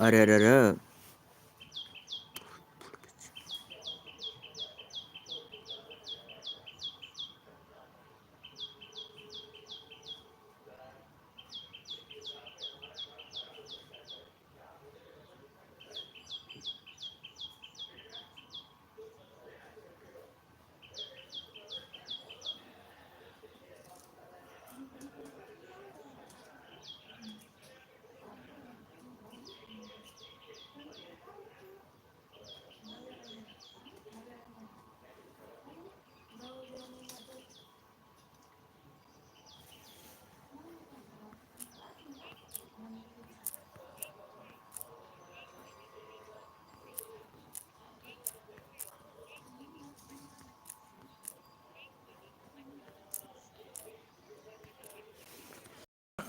अरे अरे अरे.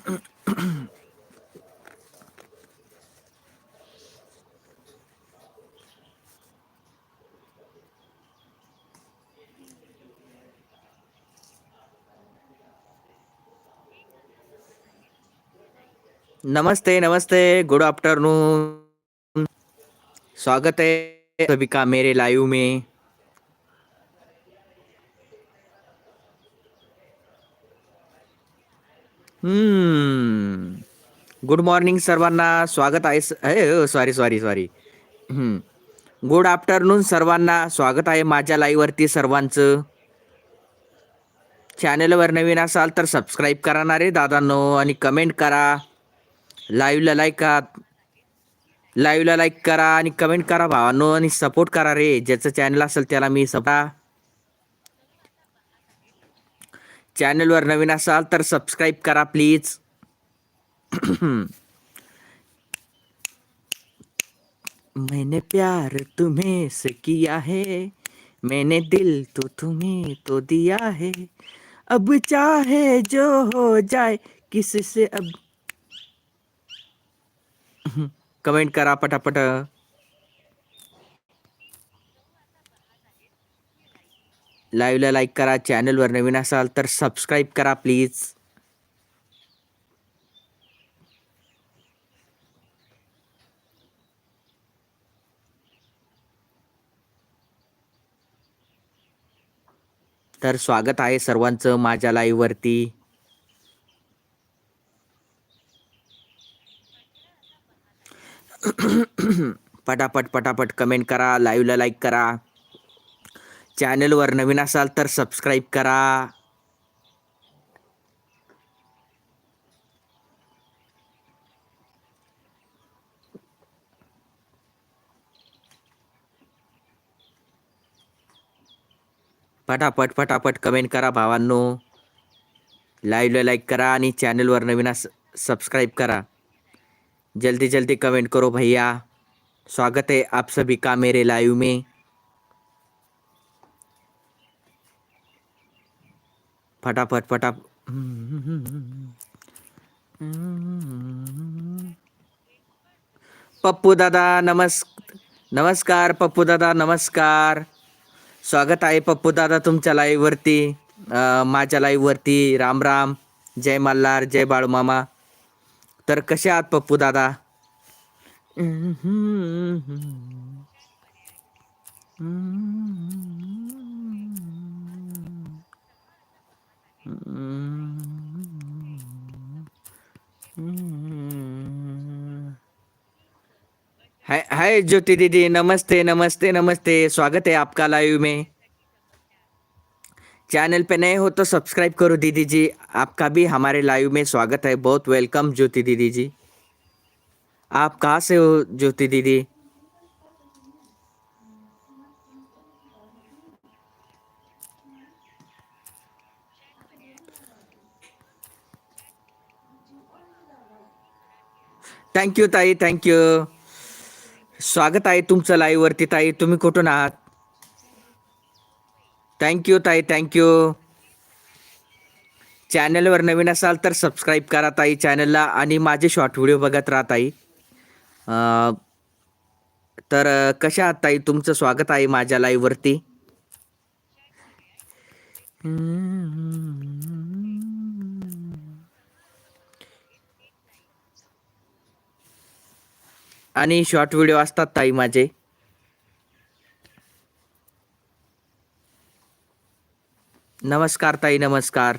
अरे नमस्ते नमस्ते गुड आफ्टरनून स्वागत है सभी का मेरे लाइव में हम्म. गुड मॉर्निंग सर्वांना स्वागत आहे sorry sorry sorry good afternoon सर्वांना स्वागत आहे माझ्या लाईव्हवरती सर्वांचं. चॅनलवर नवीन असाल तर सबस्क्राईब करा ना रे दादांनो आणि कमेंट करा. लाईव्हला लाईक करा. लाईव्हला लाईक करा आणि कमेंट करा भावांनो आणि सपोर्ट करा रे. ज्याचं चॅनल असेल त्याला मी सपा चॅनलवर नवीन असाल तर सबस्क्राईब करा प्लीज़ मैंने प्यार तुम्हें से किया है, मैंने दिल तो तुम्हें तो दिया है। अब चाहे जो हो जाए, किससे अब कमेंट करा पटापट। लाईव्हला लाईक करा चॅनलवर नवीन असाल तर सबस्क्राईब करा प्लीज. तर स्वागत आहे सर्वांचं माझ्या लाईव्हवरती. पटापट पटापट कमेंट करा लाईव्हला लाईक करा. चॅनलवर नवीन असाल तर सबस्क्राईब करा. पटापट पटापट कमेंट करा भावांनो. लाईव्हला लाईक करा आणि चॅनलवर नवीन अस करा. जल्दी जल्दी कमेंट करो भैया. स्वागत है आप सभी का मेरे लाइव में. फटाफट फटाफ पप्पू दादा नमस् नमस्कार पप्पू दादा नमस्कार. स्वागत आहे पप्पू दादा तुमच्या लाईव्हवरती माझ्या लाईव्हवरती राम राम. जय मल्हार जय बाळूमामा. तर कसे आहात पप्पू दादा? हाय ज्योति दीदी, नमस्ते नमस्ते नमस्ते। स्वागत है आपका लाइव में। चैनल पे नए हो तो सब्सक्राइब करो दीदी जी। आपका भी हमारे लाइव में स्वागत है। बहुत वेलकम ज्योति दीदी जी। आप कहाँ से हो ज्योति दीदी? थैंक यू ताई थँक्यू स्वागत आहे तुमचं लाईव्हवरती ताई. तुम्ही कुठून आहात? थँक्यू ताई. थँक्यू चॅनलवर नवीन असाल तर सबस्क्राईब करा ताई चॅनलला आणि माझे शॉर्ट व्हिडिओ बघत राहा ताई. तर कशा आहात ताई? तुमचं स्वागत आहे माझ्या लाईव्हवरती. आणि शॉर्ट व्हिडिओ असतात ताई माझे. नमस्कार ताई नमस्कार.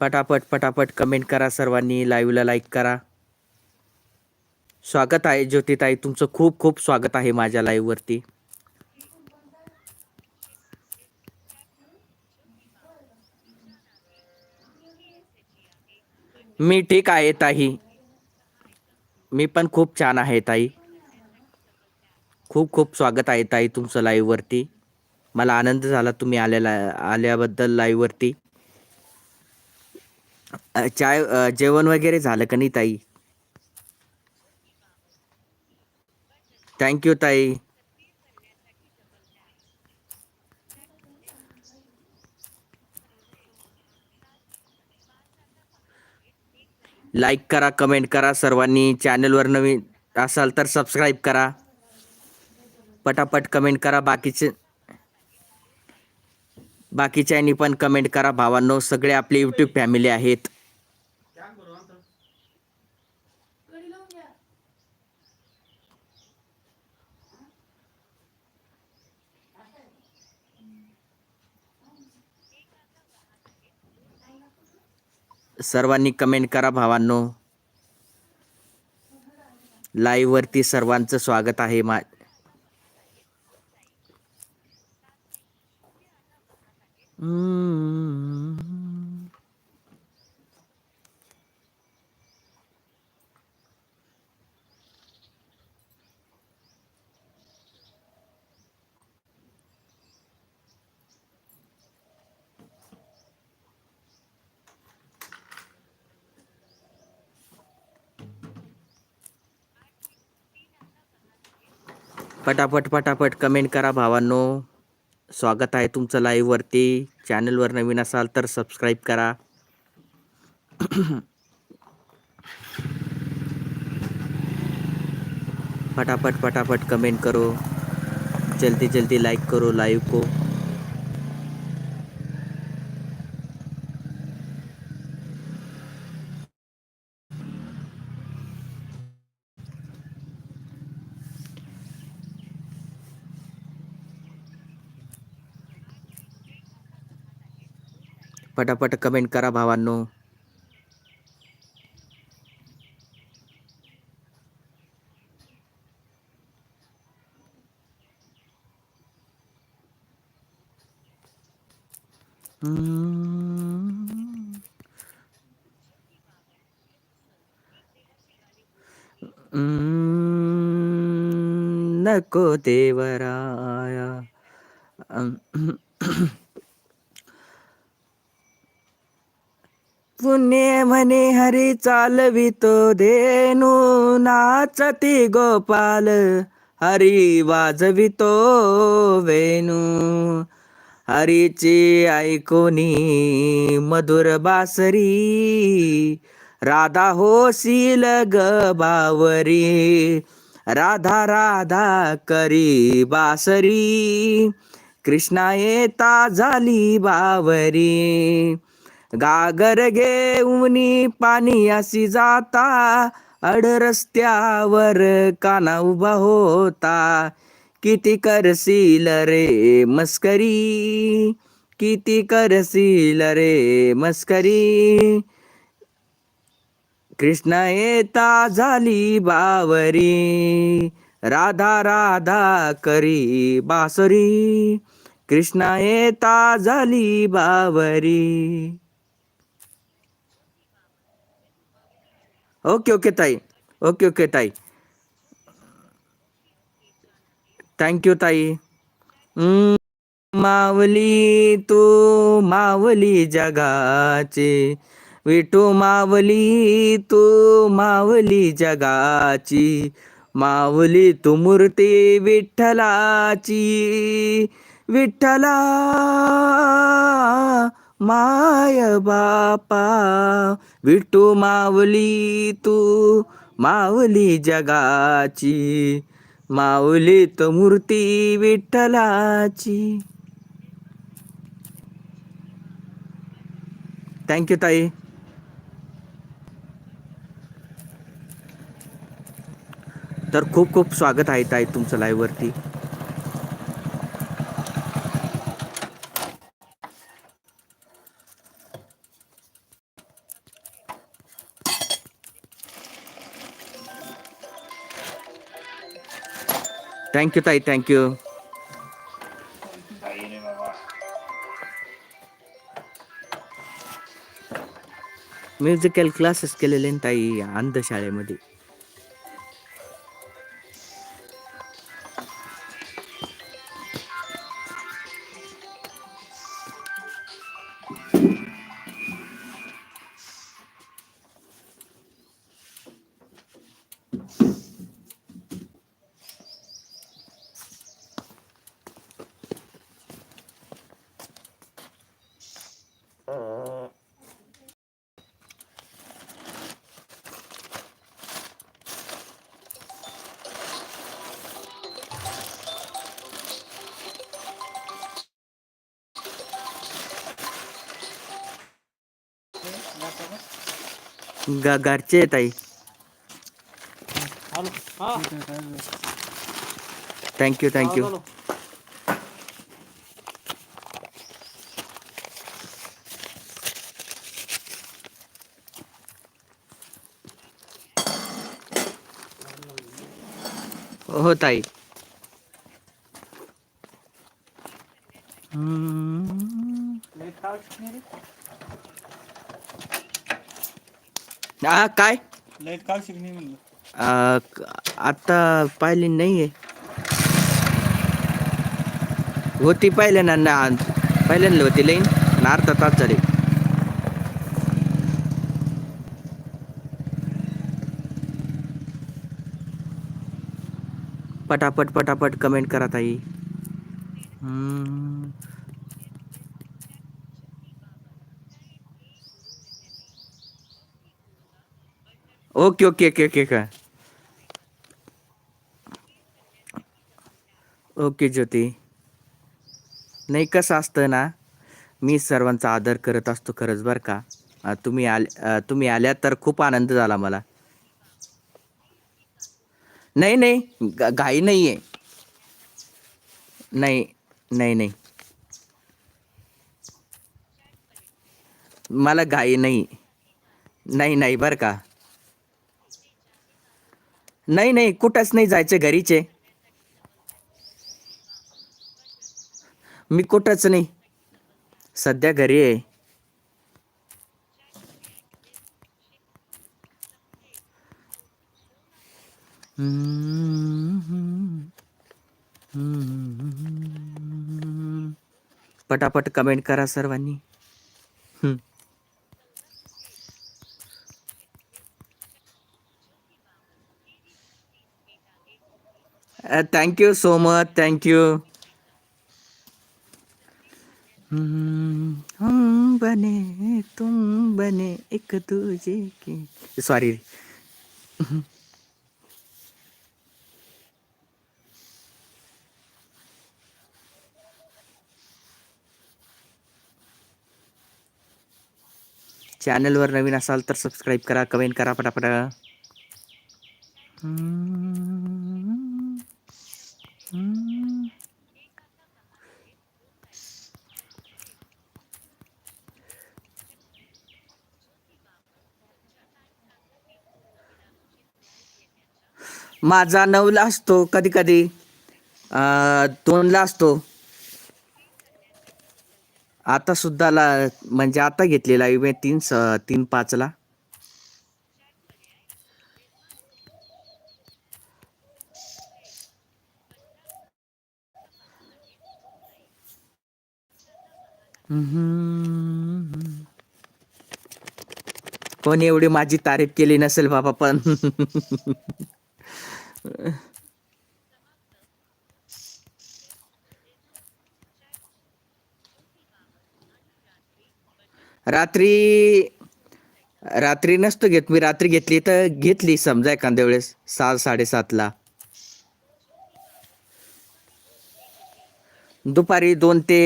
पटापट पटापट कमेंट करा सर्वांनी लाईव्हला लाईक करा. स्वागत आहे ज्योतिताई तुमचं खूप खूप स्वागत आहे माझ्या लाईव्हवरती मी ठीक आहे ताई. मी पण खूप छान आहे ताई. खूप खूप स्वागत आहे ताई तुमचं लाईव्हवरती मला आनंद झाला तुम्ही आलेला आल्याबद्दल लाईव्हवरती चाय जेवण वगैरे झालं का नाही ताई? थँक्यू ताई. लाईक करा कमेंट करा सर्वांनी चॅनलवर नवीन असाल तर सबस्क्राईब करा. पटापट कमेंट करा बाकीचे बाकीच्यांनी पण कमेंट करा. भावांनो सगळे आपले यूट्यूब फॅमिली आहेत. सर्वांनी कमेंट करा भावांनो. लाईव्हवरती सर्वांचं स्वागत आहे मा पटापट पटापट कमेंट करा भावांनो. स्वागत आहे तुमचं लाईववरती चॅनलवर नवीन असाल तर सबस्क्राईब करा. फटाफट फटाफट कमेंट करो. जल्दी जल्दी लाइक करो लाइव को. पटापट कमेंट करा भावांनो हम्म. हम्म, नको देवराया पुण्य म्हणे हरी चालवितो धेनू नाचती गोपाल हरी वाजवितो वेणू. हरीची ऐकोनी मधुर बासरी राधा होशील ग बावरी. राधा राधा करी बासरी कृष्णा येता झाली बावरी. गागर घेऊनी पाणी अशी जाता. अड रस्त्यावर काना उभा होता. किती करशील रे मस्करी? किती करशील रे मस्करी? कृष्ण येता झाली बावरी. राधा राधा करी बासरी. कृष्ण येता झाली बावरी. ओके ओके ताई. ओके ओके ताई. थँक्यू ताई. मावली तू मावली जगाची. विठू मावली तू मावली जगाची. मावली तू मूर्ती विठ्ठलाची. विठ्ठला माय बापा विटू मावली तू मावली जगाची माऊली तो मूर्ती विठ्ठलाची. थँक्यू ताई. तर खूप खूप स्वागत आहे ताई तुमचं लाईव्ह थँक्यू ताई थँक्यू म्युझिकल क्लासेस केलेले ताई अंधशाळेमध्ये. ग घरचे ताई थँक्यू थँक्यू हो ताई हम्म. हा काय? लाइट काढ शिकणे म्हणलं. क- आता पाहिली नाहीये. होती पहिल्यांदा ना पहिल्यांदा होती लाईन ना अर्धा तास झाले. पटापट पटापट कमेंट करा ताई. हम्म. ओके ओके ओके ओके का ओके ज्योती. नाही कसं असतं ना मी सर्वांचा आदर करत असतो खरंच बरं का. तुम्ही आले तुम्ही आल्या तर खूप आनंद झाला मला. नाही नाही घाई नाही आहे नाही नाही नाही. मला घाई नाही. नाही नाही बरं का. नाही नाही कुठंच नाही जायचं घरीचे. मी कुठंच नाही. सध्या घरी आहे. पटापट कमेंट करा सर्वांनी. Thank you so much thank you हम बने तुम बने एक दूजे के सॉरी चॅनलवर नवीन असाल तर सबस्क्राईब करा कमेंट करा पटापट. हम्म. माझा नऊला असतो कधी कधी. दोनला असतो. आता सुद्धा ला म्हणजे आता घेतलेला आहे तीन स तीन पाचला. पण एवढी माझी तारीफ केली नसेल बाबा पण. रात्री रात्री नसतो घेत. मी रात्री घेतली तर घेतली समजा एखाद्या वेळेस सहा साडेसातला. दुपारी दोन ते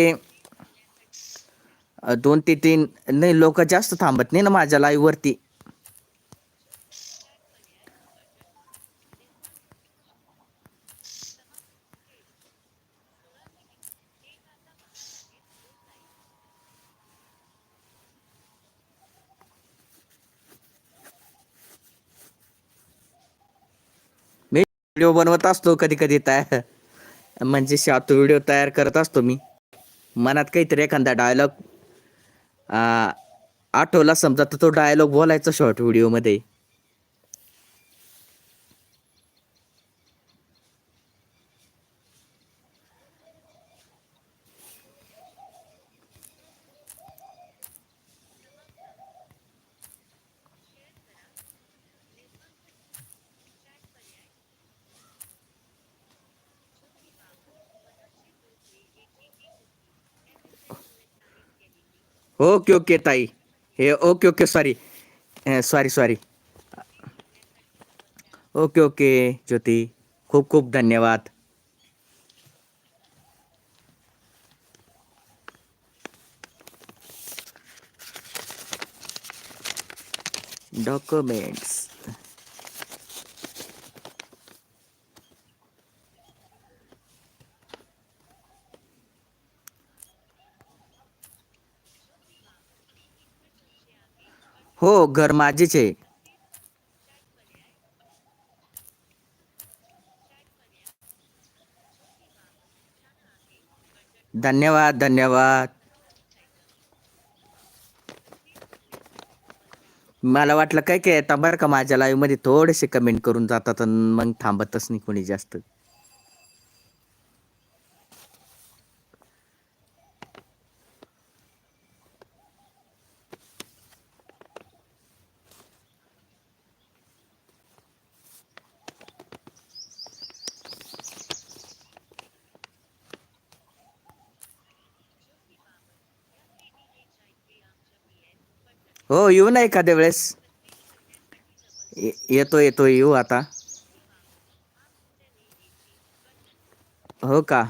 दोन ते तीन नाही लोक जास्त थांबत नाही ना माझ्या लाईव्ह वरती. मी व्हिडिओ बनवत असतो कधी कधी तयार. म्हणजे शातू व्हिडिओ तयार करत असतो मी. मनात काहीतरी एखादा डायलॉग आठवला समजा तर तो डायलॉग बोलायचा शॉर्ट व्हिडिओमध्ये ओके ओके ताई हे okay okay sorry sorry sorry okay okay Jyoti खूब खूब धन्यवाद डॉक्युमेंट्स हो घर माझेच आहे. धन्यवाद धन्यवाद. मला वाटलं काय काय येतं बरं का माझ्या लाईव्हमध्ये थोडेसे कमेंट करून जातात आणि मग थांबतच नाही कोणी जास्त. हो येऊ ना एखाद्या वेळेस. येतो येतो येऊ आता. हो का?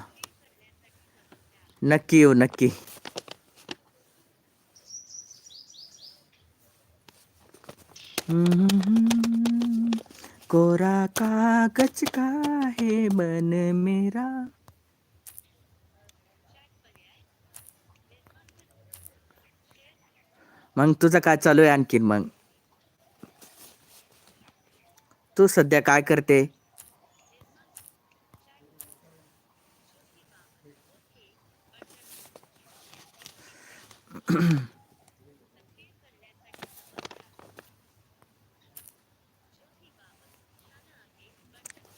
नक्की येऊ नक्की. कोरा कागज का है मन मेरा? मग तुझं काय चालू आहे आणखीन मग? तू सध्या काय करते?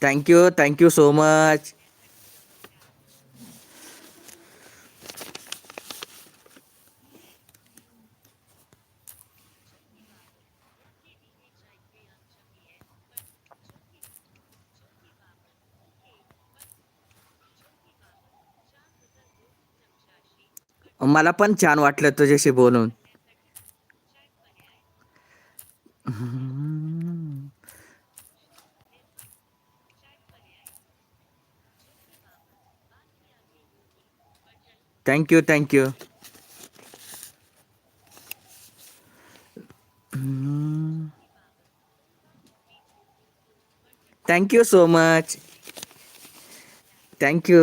थँक्यू थँक्यू सो मच मला पण छान वाटलं तुझ्याशी बोलून. Thank you thank you thank you so much thank you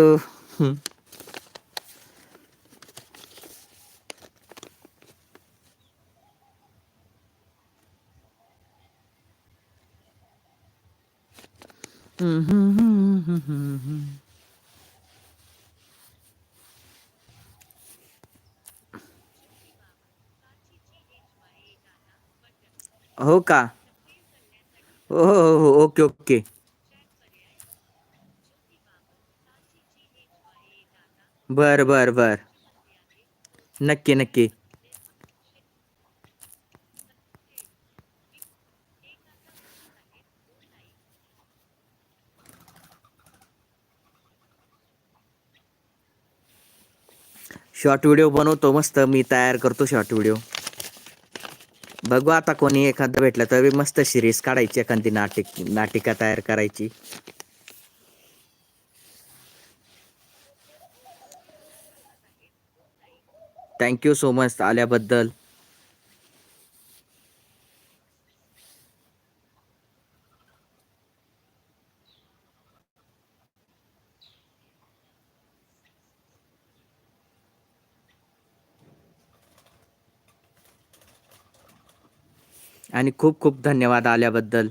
हो का? Okay okay. बर बर बर. नक्की नक्की. शॉर्ट व्हिडिओ बनवतो मस्त. मी तयार करतो शॉर्ट व्हिडिओ. बघू आता कोणी एखादं भेटलं तर मस्त सिरीज काढायची एखादी नाटिक नाटिका तयार करायची. थँक्यू सो मच आल्याबद्दल. आणि खूप खूप धन्यवाद आल्याबद्दल.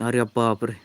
अरे बापरे.